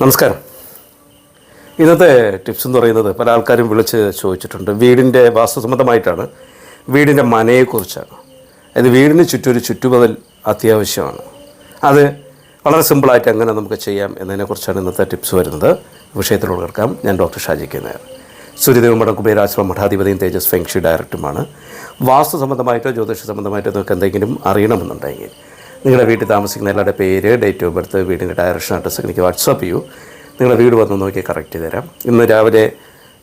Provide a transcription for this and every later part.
നമസ്കാരം. ഇന്നത്തെ ടിപ്സ് എന്ന് പറയുന്നത് പല ആൾക്കാരും വിളിച്ച് ചോദിച്ചിട്ടുണ്ട്. വീടിന്റെ വാസ്തുസംബന്ധമായിട്ടാണ്. വീടിന്റെ മനയെക്കുറിച്ചാണ്. അതായത് വീടിന് ചുറ്റും ഒരു ചുറ്റുമതിൽ അത്യാവശ്യമാണ്. അത് വളരെ സിമ്പിളായിട്ട് എങ്ങനെ നമുക്ക് ചെയ്യാം എന്നതിനെക്കുറിച്ചാണ് ഇന്നത്തെ ടിപ്സ് വരുന്നത്. വിഷയത്തിലൂടെ കിടക്കാം. ഞാൻ ഡോക്ടർ ഷാജി കെ നായർ. സൂര്യദേവ മഠം കുബേരാശ്രമ മഠാധിപതിയും തേജസ് ഫെങ്ഷി ഡയറക്ടറുമാണ് വാസ്തു സംബന്ധമായിട്ടോ ജ്യോതിഷ സംബന്ധമായിട്ടോ നിങ്ങൾക്ക് എന്തെങ്കിലും അറിയണമെന്നുണ്ടെങ്കിൽ നിങ്ങളുടെ വീട്ടിൽ താമസിക്കുന്ന എല്ലാവരുടെ പേര് ഡേറ്റ് ഓഫ് ബർത്ത് വീടിന്റെ ഡയറക്ഷൻ അഡ്രസ്സ് എനിക്ക് വാട്സാപ്പ് ചെയ്യൂ. നിങ്ങളുടെ വീട് വന്ന് നോക്കി കറക്റ്റ് ചെയ്ത് തരാം. ഇന്ന് രാവിലെ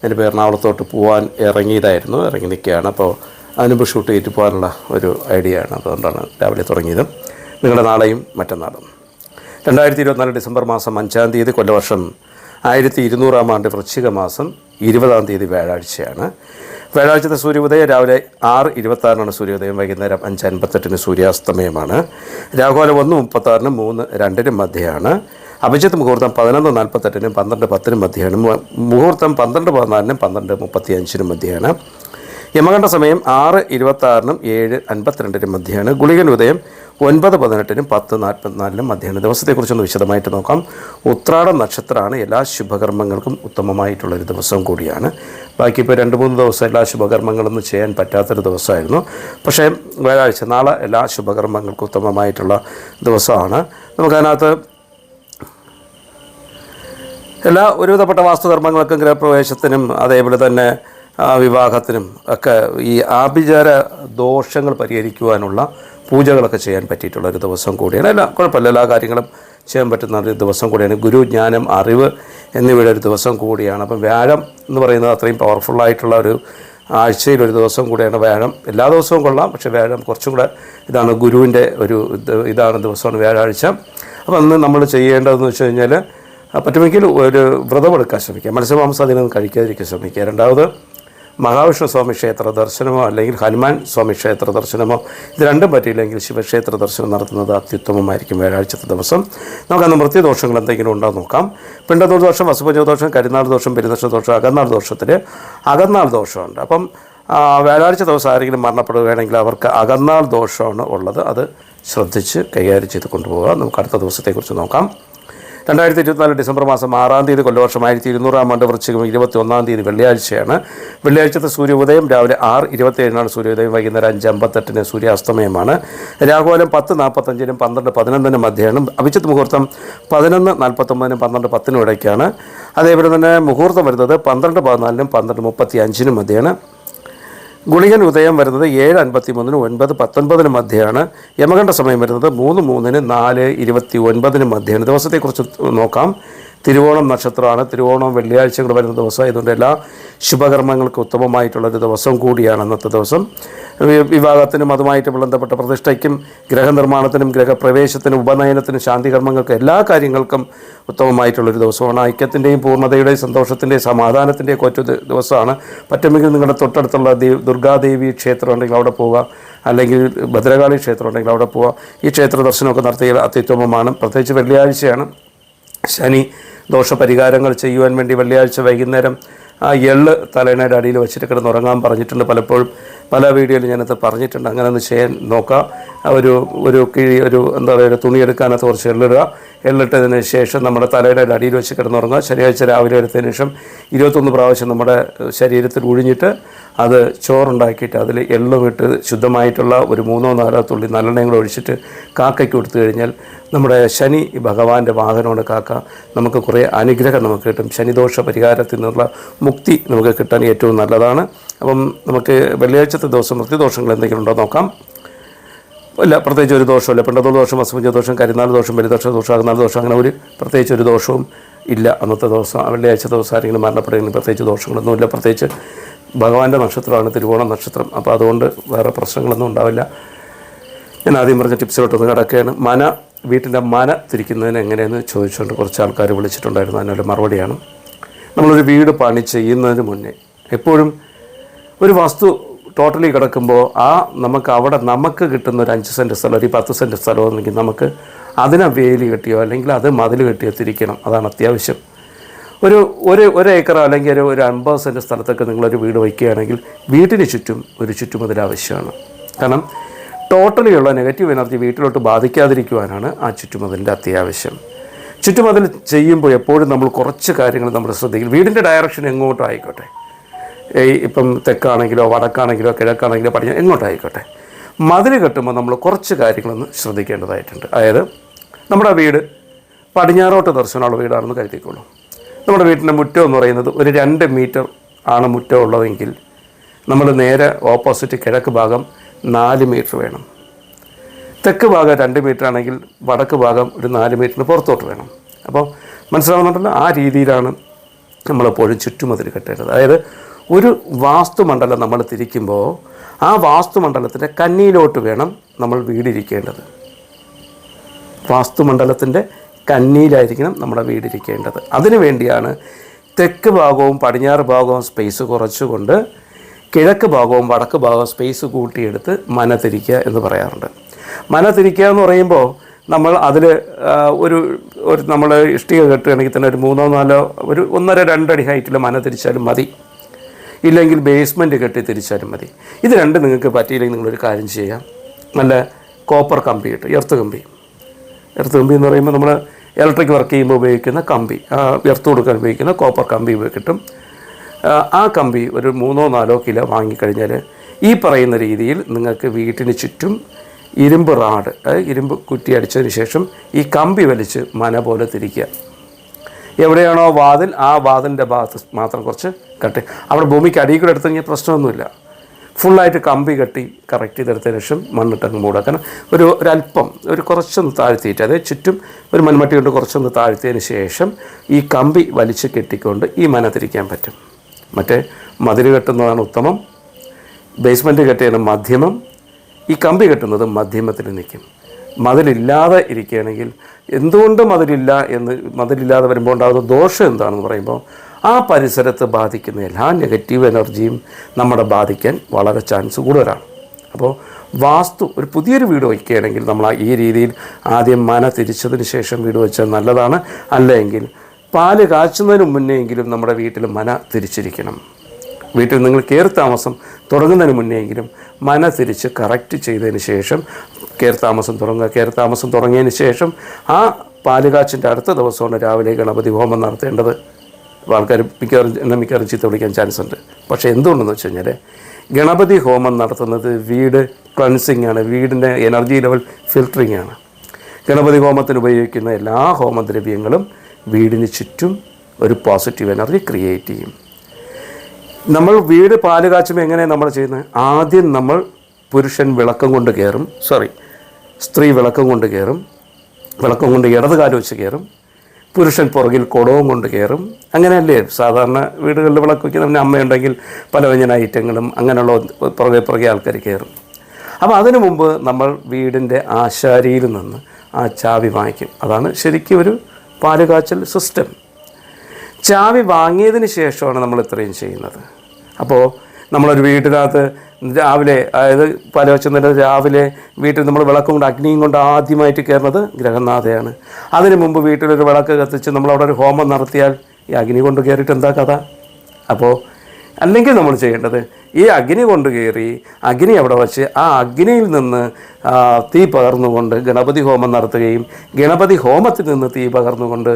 എന്റെ എറണാകുളത്തോട്ട് പോകാൻ ഇറങ്ങിയതായിരുന്നു. ഇറങ്ങി നിൽക്കുകയാണ്. അപ്പോൾ അതിനുമ്പ് ഷൂട്ട് ചെയ്തിട്ട് പോകാനുള്ള ഒരു ഐഡിയ ആണ്. അതുകൊണ്ടാണ് രാവിലെ തുടങ്ങിയത്. നിങ്ങളുടെ നാളെയും മറ്റന്നാളും. രണ്ടായിരത്തി ഇരുപത്തിനാല് ഡിസംബർ മാസം അഞ്ചാം തീയതി കൊല്ലവർഷം ആയിരത്തി ഇരുന്നൂറാം ആണ്ട് വൃശ്ചിക മാസം ഇരുപതാം തീയതി വ്യാഴാഴ്ചയാണ്. വ്യാഴാഴ്ചത്തെ സൂര്യോദയം രാവിലെ ആറ് ഇരുപത്താറിനാണ് സൂര്യോദയം വൈകുന്നേരം അഞ്ച് അൻപത്തെട്ടിന് സൂര്യാസ്തമയമാണ്. രാഘോലം ഒന്ന് മുപ്പത്താറിന് മൂന്ന് രണ്ടിനും മധ്യയാണ്. അഭിജിത്ത് മുഹൂർത്തം പതിനൊന്ന് നാൽപ്പത്തെട്ടിനും പന്ത്രണ്ട് പത്തിനും മധ്യയാണ്. മുഹൂർത്തം പന്ത്രണ്ട് പതിനാലിനും പന്ത്രണ്ട് മുപ്പത്തി അഞ്ചിനും മധ്യയാണ്. യമകണ്ഠ സമയം ആറ് ഇരുപത്താറിനും ഏഴ് അൻപത്തിരണ്ടിനും മധ്യയാണ് ഗുളികൻ ഉദയം ഒൻപത് പതിനെട്ടിനും പത്ത് നാൽപ്പത്തിനാലിനും മധ്യയാണ് ദിവസത്തെക്കുറിച്ചൊന്ന് വിശദമായിട്ട് നോക്കാം. ഉത്രാട നക്ഷത്രമാണ് എല്ലാ ശുഭകർമ്മങ്ങൾക്കും ഉത്തമമായിട്ടുള്ളൊരു ദിവസം കൂടിയാണ്. ബാക്കി ഇപ്പോൾ രണ്ട് മൂന്ന് ദിവസം എല്ലാ ശുഭകർമ്മങ്ങളൊന്നും ചെയ്യാൻ പറ്റാത്തൊരു ദിവസമായിരുന്നു. പക്ഷേ വ്യാഴാഴ്ച നാളെ എല്ലാ ശുഭകർമ്മങ്ങൾക്കും ഉത്തമമായിട്ടുള്ള ദിവസമാണ്. നമുക്കതിനകത്ത് എല്ലാ ഒരുവിധപ്പെട്ട വാസ്തുകർമ്മങ്ങൾക്കും ഗൃഹപ്രവേശത്തിനും അതേപോലെ തന്നെ വിവാഹത്തിനും ഒക്കെ ഈ ആഭിചാര ദോഷങ്ങൾ പരിഹരിക്കുവാനുള്ള പൂജകളൊക്കെ ചെയ്യാൻ പറ്റിയിട്ടുള്ള ഒരു ദിവസം കൂടിയാണ്. എല്ലാ കുഴപ്പമില്ല. എല്ലാ കാര്യങ്ങളും ചെയ്യാൻ പറ്റുന്ന ഒരു ദിവസം കൂടിയാണ്. ഗുരു ജ്ഞാനം അറിവ് എന്നിവയുടെ ഒരു ദിവസം കൂടിയാണ്. അപ്പം വ്യാഴം എന്ന് പറയുന്നത് അത്രയും പവർഫുള്ളായിട്ടുള്ള ഒരു ആഴ്ചയിൽ ഒരു ദിവസം കൂടിയാണ് വ്യാഴം. എല്ലാ ദിവസവും കൊള്ളാം. പക്ഷേ വ്യാഴം കുറച്ചും കൂടെ ഇതാണ് ഗുരുവിന്റെ ഒരു ഇതാണ് ദിവസമാണ് വ്യാഴാഴ്ച. അപ്പോൾ അന്ന് നമ്മൾ ചെയ്യേണ്ടതെന്ന് വെച്ച് കഴിഞ്ഞാൽ പറ്റുമെങ്കിൽ ഒരു വ്രതമെടുക്കാൻ ശ്രമിക്കുക. മത്സ്യമാംസാദിനം കഴിക്കാതിരിക്കാൻ ശ്രമിക്കുക. രണ്ടാമത് മഹാവിഷ്ണു സ്വാമി ക്ഷേത്ര ദർശനമോ അല്ലെങ്കിൽ ഹനുമാൻ സ്വാമി ക്ഷേത്ര ദർശനമോ ഇത് രണ്ടും പറ്റിയില്ലെങ്കിൽ ശിവക്ഷേത്ര ദർശനം നടത്തുന്നത് അത്യുത്തമമായിരിക്കും വ്യാഴാഴ്ചത്തെ ദിവസം. നമുക്ക് അന്ന് മൃത്യുദോഷങ്ങൾ എന്തെങ്കിലും ഉണ്ടോ നോക്കാം. പിണ്ടതൂർ ദോഷം വസുപഞ്ച ദോഷം കരിനാൾ ദോഷം പെരുദോഷ ദോഷം അകന്നാൾ ദോഷത്തിൽ അകന്നാൾ ദോഷമുണ്ട്. അപ്പം വ്യാഴാഴ്ച ദിവസം ആരെങ്കിലും മരണപ്പെടുകയാണെങ്കിൽ അവർക്ക് അകന്നാൾ ദോഷമാണ് ഉള്ളത്. അത് ശ്രദ്ധിച്ച് കൈകാര്യം ചെയ്ത് കൊണ്ടുപോകുക നമുക്ക് അടുത്ത ദിവസത്തെക്കുറിച്ച് നോക്കാം. രണ്ടായിരത്തി ഇരുപത്തിനാല് ഡിസംബർ മാസം ആറാം തീയതി കൊല്ലവർഷം ആയിരത്തി ഇരുന്നൂറാം ആണ്ട് വൃശ്ചികം. ഇരുപത്തി ഒന്നാം തീയതി വെള്ളിയാഴ്ചയാണ്. വെള്ളിയാഴ്ചത്തെ സൂര്യോദയം രാവിലെ ആറ് ഇരുപത്തിയേഴിനാണ് സൂര്യോദയം. വൈകുന്നേരം അഞ്ച് അമ്പത്തെട്ടിന് സൂര്യാസ്തമയമാണ്. രാഘോലം പത്ത് നാൽപ്പത്തഞ്ചിനും പന്ത്രണ്ട് പതിനൊന്നിനും മധ്യയാണ്. അഭിജിത്ത് മുഹൂർത്തം പതിനൊന്ന് നാൽപ്പത്തൊമ്പതിനും പന്ത്രണ്ട് പത്തിനും ഇടയ്ക്കാണ്. അതേപോലെ തന്നെ മുഹൂർത്തം വരുന്നത് പന്ത്രണ്ട് പതിനാലിനും പന്ത്രണ്ട് മുപ്പത്തി അഞ്ചിനും മധ്യയാണ്. ഗുളികൻ ഉദയം വരുന്നത് ഏഴ് അൻപത്തി മൂന്നിന് ഒൻപത് പത്തൊൻപതിന് മധ്യയാണ്. യമകണ്ഠ സമയം വരുന്നത് മൂന്ന് മൂന്നിന് നാല് ഇരുപത്തി ഒൻപതിന് മധ്യയാണ്. ദിവസത്തെക്കുറിച്ച് നോക്കാം. തിരുവോണം നക്ഷത്രമാണ്. തിരുവോണം വെള്ളിയാഴ്ചകൾ വരുന്ന ദിവസം. ആയതുകൊണ്ട് എല്ലാ ശുഭകർമ്മങ്ങൾക്കും ഉത്തമമായിട്ടുള്ളൊരു ദിവസം കൂടിയാണ് അന്നത്തെ ദിവസം. വിവാഹത്തിനും അതുമായിട്ട് ബന്ധപ്പെട്ട പ്രതിഷ്ഠയ്ക്കും ഗ്രഹനിർമ്മാണത്തിനും ഗ്രഹപ്രവേശത്തിനും ഉപനയനത്തിനും ശാന്തികർമ്മങ്ങൾക്കും എല്ലാ കാര്യങ്ങൾക്കും ഉത്തമമായിട്ടുള്ളൊരു ദിവസമാണ്. ഐക്യത്തിന്റെയും പൂർണതയുടെയും സന്തോഷത്തിന്റെയും സമാധാനത്തിന്റെയും ഒറ്റ ദിവസമാണ്. പറ്റുമെങ്കിൽ നിങ്ങളുടെ തൊട്ടടുത്തുള്ള ദേവ് ദുർഗാദേവി ക്ഷേത്രം ഉണ്ടെങ്കിൽ അവിടെ പോവുക. അല്ലെങ്കിൽ ഭദ്രകാളി ക്ഷേത്രം ഉണ്ടെങ്കിൽ അവിടെ പോവുക. ഈ ക്ഷേത്ര ദർശനമൊക്കെ നടത്തിയാൽ അത്യുത്തമമാണ് പ്രത്യേകിച്ച് വെള്ളിയാഴ്ചയാണ്. ശനി ദോഷപരിഹാരങ്ങൾ ചെയ്യുവാൻ വേണ്ടി വെള്ളിയാഴ്ച വൈകുന്നേരം ആ എള്ള് തലേണയുടെ അടിയിൽ വെച്ചിട്ട് കിടന്ന് ഉറങ്ങാൻ പറഞ്ഞിട്ടുണ്ട് പലപ്പോഴും. പല വീഡിയോയിലും ഞാനത് പറഞ്ഞിട്ടുണ്ട്. അങ്ങനെ ഒന്ന് ചെയ്യാൻ നോക്കുക ഒരു ഒരു കിഴി ഒരു എന്താ പറയുക തുണി എടുക്കാനകത്ത് കുറച്ച് എള്ളിടുക എള്ളിട്ടതിന് ശേഷം നമ്മുടെ തലയുടെ അടിയിൽ വെച്ച് കിടന്നുറങ്ങുക. ശനിയാഴ്ച രാവിലെ എടുത്തതിന് ശേഷം ഇരുപത്തൊന്ന് പ്രാവശ്യം നമ്മുടെ ശരീരത്തിൽ ഉഴിഞ്ഞിട്ട് അത് ചോറുണ്ടാക്കിയിട്ട് അതിൽ എള്ളും ഇട്ട് ശുദ്ധമായിട്ടുള്ള ഒരു മൂന്നോ നാലോ തുള്ളി നല്ലെണ്ണയും കൂടെ ഒഴിച്ചിട്ട് കാക്കയ്ക്ക് കൊടുത്തു കഴിഞ്ഞാൽ നമ്മുടെ ശനി ഭഗവാന്റെ വാഹനമാണ് കാക്ക. നമുക്ക് കുറേ അനുഗ്രഹം നമുക്ക് കിട്ടും. ശനിദോഷ പരിഹാരത്തിൽ നിന്നുള്ള മുക്തി നമുക്ക് കിട്ടാൻ ഏറ്റവും നല്ലതാണ്. അപ്പം നമുക്ക് വെള്ളിയാഴ്ചത്തെ ദിവസം മൃത്യുദോഷങ്ങൾ എന്തെങ്കിലും ഉണ്ടോ നോക്കാം. ഇല്ല പ്രത്യേകിച്ച് ഒരു ദോഷമില്ല പിണ്ടതോ ദോഷം അസുഖ ദോഷം കരിനാൾ ദോഷം ബലിദോഷ ദോഷം അകനാൾ ദോഷം അങ്ങനെ ഒരു പ്രത്യേകിച്ച് ഒരു ദോഷവും ഇല്ല. അന്നത്തെ ദിവസം വെള്ളിയാഴ്ച ദിവസം ആരെങ്കിലും മരണപ്പെടുകയും പ്രത്യേകിച്ച് ദോഷങ്ങളൊന്നുമില്ല. പ്രത്യേകിച്ച് ഭഗവാന്റെ നക്ഷത്രമാണ് തിരുവോണം നക്ഷത്രം. അപ്പോൾ അതുകൊണ്ട് വേറെ പ്രശ്നങ്ങളൊന്നും ഉണ്ടാവില്ല. ഞാൻ ആദ്യം പറഞ്ഞ ടിപ്സിലോട്ടൊന്ന് കിടക്കുകയാണ്. മന വീട്ടിന്റെ മന തിരിക്കുന്നതിന് എങ്ങനെയെന്ന് ചോദിച്ചുകൊണ്ട് കുറച്ച് ആൾക്കാർ വിളിച്ചിട്ടുണ്ടായിരുന്നു. അതിനൊരു മറുപടിയാണ്. നമ്മളൊരു വീട് പണി ചെയ്യുന്നതിന് മുന്നേ എപ്പോഴും ഒരു വസ്തു ടോട്ടലി കിടക്കുമ്പോൾ ആ നമുക്ക് അവിടെ നമുക്ക് കിട്ടുന്ന ഒരു അഞ്ച് സെന്റ് സ്ഥലം ഒരു പത്ത് സെന്റ് സ്ഥലം എന്നെങ്കിൽ നമുക്ക് അതിനെ വേലി കെട്ടിയോ അല്ലെങ്കിൽ അത് മതിൽ കെട്ടിയോ തിരിക്കണം. അതാണ് അത്യാവശ്യം. ഒരു ഒരു ഒരു ഏക്കർ അല്ലെങ്കിൽ ഒരു ഒരു അൻപത് സെന്റ് സ്ഥലത്തൊക്കെ നിങ്ങളൊരു വീട് വയ്ക്കുകയാണെങ്കിൽ വീട്ടിന് ചുറ്റും ഒരു ചുറ്റുമതിൽ ആവശ്യമാണ്. കാരണം ടോട്ടലിയുള്ള നെഗറ്റീവ് എനർജി വീട്ടിലോട്ട് ബാധിക്കാതിരിക്കുവാനാണ് ആ ചുറ്റുമതിലിന്റെ അത്യാവശ്യം. ചുറ്റുമതിൽ ചെയ്യുമ്പോൾ എപ്പോഴും നമ്മൾ കുറച്ച് കാര്യങ്ങൾ നമ്മൾ ശ്രദ്ധിക്കും വീടിന്റെ ഡയറക്ഷൻ എങ്ങോട്ടും ആയിക്കോട്ടെ ഈ ഇപ്പം തെക്കാണെങ്കിലോ വടക്കാണെങ്കിലോ കിഴക്കാണെങ്കിലോ പടിഞ്ഞാൽ എങ്ങോട്ടായിക്കോട്ടെ? മതിൽ കെട്ടുമ്പോൾ നമ്മൾ കുറച്ച് കാര്യങ്ങളൊന്ന് ശ്രദ്ധിക്കേണ്ടതായിട്ടുണ്ട്. അതായത് നമ്മുടെ വീട് പടിഞ്ഞാറോട്ട് ദർശനമുള്ള വീടാണെന്ന് കരുതിക്കോളൂ. നമ്മുടെ വീട്ടിന്റെ മുറ്റം എന്ന് പറയുന്നത് ഒരു രണ്ട് മീറ്റർ ആണ് മുറ്റം ഉള്ളതെങ്കിൽ നമ്മൾ നേരെ ഓപ്പോസിറ്റ് കിഴക്ക് ഭാഗം നാല് മീറ്റർ വേണം. തെക്ക് ഭാഗം രണ്ട് മീറ്റർ ആണെങ്കിൽ വടക്ക് ഭാഗം ഒരു നാല് മീറ്ററിന് പുറത്തോട്ട് വേണം. അപ്പോൾ മനസ്സിലാവുന്നുണ്ടല്ലോ? ആ രീതിയിലാണ് നമ്മളെപ്പോഴും ചുറ്റുമതിൽ കെട്ടേണ്ടത്. അതായത് ഒരു വാസ്തുമണ്ഡലം നമ്മൾ തിരിക്കുമ്പോൾ ആ വാസ്തുമണ്ഡലത്തിന്റെ കന്നിയിലോട്ട് വേണം നമ്മൾ വീടിരിക്കേണ്ടത്. വാസ്തുമണ്ഡലത്തിന്റെ കന്നിയിലായിരിക്കണം നമ്മുടെ വീടിരിക്കേണ്ടത്. അതിനു വേണ്ടിയാണ് തെക്ക് ഭാഗവും പടിഞ്ഞാറ് ഭാഗവും സ്പേസ് കുറച്ചുകൊണ്ട് കിഴക്ക് ഭാഗവും വടക്ക് ഭാഗവും സ്പേസ് കൂട്ടിയെടുത്ത് മന തിരിക്കുക എന്ന് പറയാറുണ്ട്. മന തിരിക്കുക എന്ന് പറയുമ്പോൾ നമ്മൾ അതിൽ ഒരു ഒരു നമ്മൾ ഇഷ്ടിക കെട്ടുകയാണെങ്കിൽ തന്നെ ഒരു മൂന്നോ നാലോ ഒരു ഒന്നര രണ്ടടി ഹൈറ്റിൽ മന തിരിച്ചാലും മതി. ഇല്ലെങ്കിൽ ബേസ്മെന്റ് കെട്ടി തിരിച്ചാലും മതി. ഇത് രണ്ടും നിങ്ങൾക്ക് പറ്റിയില്ലെങ്കിൽ നിങ്ങളൊരു കാര്യം ചെയ്യാം. നല്ല കോപ്പർ കമ്പി കിട്ടും. എർത്ത് കമ്പി. എർത്ത് കമ്പി എന്ന് പറയുമ്പോൾ നമ്മൾ ഇലക്ട്രിക് വർക്ക് ചെയ്യുമ്പോൾ ഉപയോഗിക്കുന്ന കമ്പി. എർത്ത് കൊടുക്കാൻ ഉപയോഗിക്കുന്ന കോപ്പർ കമ്പി കിട്ടും. ആ, കമ്പി ഒരു മൂന്നോ നാലോ കിലോ വാങ്ങിക്കഴിഞ്ഞാൽ ഈ പറയുന്ന രീതിയിൽ നിങ്ങൾക്ക് വീട്ടിന് ചുറ്റും ഇരുമ്പ് റാഡ് ഇരുമ്പ് കുറ്റി അടിച്ചതിന് ശേഷം ഈ കമ്പി വലിച്ച് മന പോലെ തിരിക്കുക. എവിടെയാണോ വാതിൽ ആ വാതിലിന്റെ ഭാഗത്ത് മാത്രം കുറച്ച് കട്ടി. അവിടെ ഭൂമിക്ക് അടിയിൽ കൂടെ എടുത്തു കഴിഞ്ഞാൽ പ്രശ്നമൊന്നുമില്ല. ഫുള്ളായിട്ട് കമ്പി കെട്ടി കറക്റ്റ് ചെയ്തെടുത്തതിന് ശേഷം മണ്ണിട്ടങ്ങ് മൂടുക. കാരണം ഒരു ഒരല്പം ഒരു കുറച്ചൊന്ന് താഴ്ത്തിയിട്ട് അതായത് ചുറ്റും ഒരു മൺമട്ടി കൊണ്ട് കുറച്ചൊന്ന് താഴ്ത്തിയതിന് ശേഷം ഈ കമ്പി വലിച്ച് കെട്ടിക്കൊണ്ട് ഈ മന തിരിക്കാൻ പറ്റും. മറ്റേ മതിൽ കെട്ടുന്നതാണ് ഉത്തമം. ബേസ്മെന്റ് കെട്ടിയാണ് മധ്യമം. ഈ കമ്പി കെട്ടുന്നത് മധ്യമത്തിൽ നിൽക്കും. മതിലില്ലാതെ ഇരിക്കുകയാണെങ്കിൽ എന്തുകൊണ്ട് മതിലില്ല എന്ന് മതിലില്ലാതെ വരുമ്പോൾ ഉണ്ടാകുന്ന ദോഷം എന്താണെന്ന് പറയുമ്പോൾ ആ പരിസരത്ത് ബാധിക്കുന്ന എല്ലാ നെഗറ്റീവ് എനർജിയും നമ്മളെ ബാധിക്കാൻ വളരെ ചാൻസ് കൂടുതലാണ്. അപ്പോൾ വാസ്തു ഒരു പുതിയൊരു വീട് വയ്ക്കുകയാണെങ്കിൽ നമ്മൾ ഈ രീതിയിൽ ആദ്യം മന തിരിച്ചതിന് ശേഷം വീട് വെച്ചാൽ നല്ലതാണ്. അല്ലെങ്കിൽ പാൽ കാച്ചുന്നതിന് എങ്കിലും നമ്മുടെ വീട്ടിൽ മന തിരിച്ചിരിക്കണം. വീട്ടിൽ നിങ്ങൾ കയറി താമസം തുടങ്ങുന്നതിന് മുന്നെയെങ്കിലും മന തിരിച്ച് കറക്റ്റ് ചെയ്തതിന് ശേഷം കയറി താമസം തുടങ്ങുക. കയറി താമസം തുടങ്ങിയതിന് ശേഷം ആ പാലുകാച്ചിന്റെ അടുത്ത ദിവസമാണ് രാവിലെ ഗണപതി ഹോമം നടത്തേണ്ടത്. ആൾക്കാർ മിക്കവാറും എന്നെ മിക്കവാറും ചീത്ത വിളിക്കാൻ ചാൻസ് ഉണ്ട്. പക്ഷേ എന്തുകൊണ്ടെന്ന് വെച്ച് കഴിഞ്ഞാൽ ഗണപതി ഹോമം നടത്തുന്നത് വീട് ക്ലൻസിങ് ആണ്. വീടിന്റെ എനർജി ലെവൽ ഫിൽറ്ററിങ് ആണ്. ഗണപതി ഹോമത്തിന് ഉപയോഗിക്കുന്ന എല്ലാ ഹോമദ്രവ്യങ്ങളും വീടിന് ചുറ്റും ഒരു പോസിറ്റീവ് എനർജി ക്രിയേറ്റ് ചെയ്യും. നമ്മൾ വീട് പാൽ കാച്ചുമ്പോൾ എങ്ങനെയാണ് നമ്മൾ ചെയ്യുന്നത്? ആദ്യം നമ്മൾ പുരുഷൻ വിളക്കം കൊണ്ട് കയറും സോറി സ്ത്രീ വിളക്കം കൊണ്ട് കയറും വിളക്കം കൊണ്ട് ഇടത് കാൽ വെച്ച് കയറും പുരുഷൻ പുറകിൽ കുടവും കൊണ്ട് കയറും അങ്ങനെയല്ലേ? സാധാരണ വീടുകളിൽ വിളക്ക് വയ്ക്കുന്ന പിന്നെ അമ്മയുണ്ടെങ്കിൽ പല വ്യഞ്ജന ഐറ്റങ്ങളും അങ്ങനെയുള്ള പുറകെ പുറകെ ആൾക്കാർ കയറും അപ്പോൾ അതിനു മുമ്പ് നമ്മൾ വീടിന്റെ ആശാരിയിൽ നിന്ന് ആ ചാവി വാങ്ങിക്കും. അതാണ് ശരിക്കും ഒരു പാലുകാച്ചൽ സിസ്റ്റം ചാവി വാങ്ങിയതിന് ശേഷമാണ് നമ്മൾ ഇത്രയും ചെയ്യുന്നത്. അപ്പോൾ നമ്മളൊരു വീട്ടിനകത്ത് രാവിലെ അതായത് പല വെച്ചെന്നിട്ട് രാവിലെ വീട്ടിൽ നമ്മൾ വിളക്കും കൊണ്ട് അഗ്നിയും കൊണ്ട് ആദ്യമായിട്ട് കയറുന്നത് ഗ്രഹനാഥയാണ് അതിന് മുമ്പ് വീട്ടിലൊരു വിളക്ക് കത്തിച്ച് നമ്മളവിടെ ഒരു ഹോമം നടത്തിയാൽ ഈ അഗ്നി കൊണ്ട് കയറിയിട്ട് എന്താ കഥ? അപ്പോൾ അല്ലെങ്കിൽ നമ്മൾ ചെയ്യേണ്ടത് ഈ അഗ്നി കൊണ്ട് കയറി അഗ്നി അവിടെ വച്ച് ആ അഗ്നിയിൽ നിന്ന് തീ പകർന്നുകൊണ്ട് ഗണപതി ഹോമം നടത്തുകയും ഗണപതി ഹോമത്തിൽ നിന്ന് തീ പകർന്നുകൊണ്ട്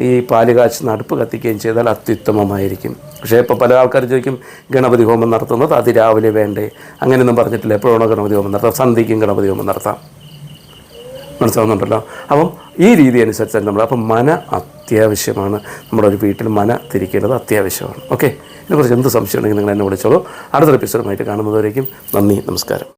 ഈ പാൽ നടുപ്പ് അടുപ്പ് കത്തിക്കുകയും ചെയ്താൽ അത്യുത്തമമായിരിക്കും. പക്ഷേ ഇപ്പോൾ പല ആൾക്കാർ ചോദിക്കും ഗണപതി ഹോമം നടത്തുന്നത് അതിരാവിലെ വേണ്ടേ? അങ്ങനെയൊന്നും പറഞ്ഞിട്ടില്ല. എപ്പോഴാണോ ഗണപതി ഹോമം നടത്താം? സന്ധ്യയ്ക്കും ഗണപതി ഹോമം നടത്താം. മനസ്സിലാവുന്നുണ്ടല്ലോ? അപ്പം ഈ രീതി അനുസരിച്ചാണ് നമ്മൾ അപ്പം മന അത്യാവശ്യമാണ്. നമ്മുടെ ഒരു വീട്ടിൽ മന തിരിക്കേണ്ടത് അത്യാവശ്യമാണ്. ഓക്കെ? ഇതിനെക്കുറിച്ച് എന്ത് സംശയം ഉണ്ടെങ്കിൽ നിങ്ങൾ എന്നെ വിളിച്ചോളൂ. അടുത്തൊരു എപ്പിസോഡുമായിട്ട് കാണുന്നതുവരേക്കും നന്ദി നമസ്കാരം.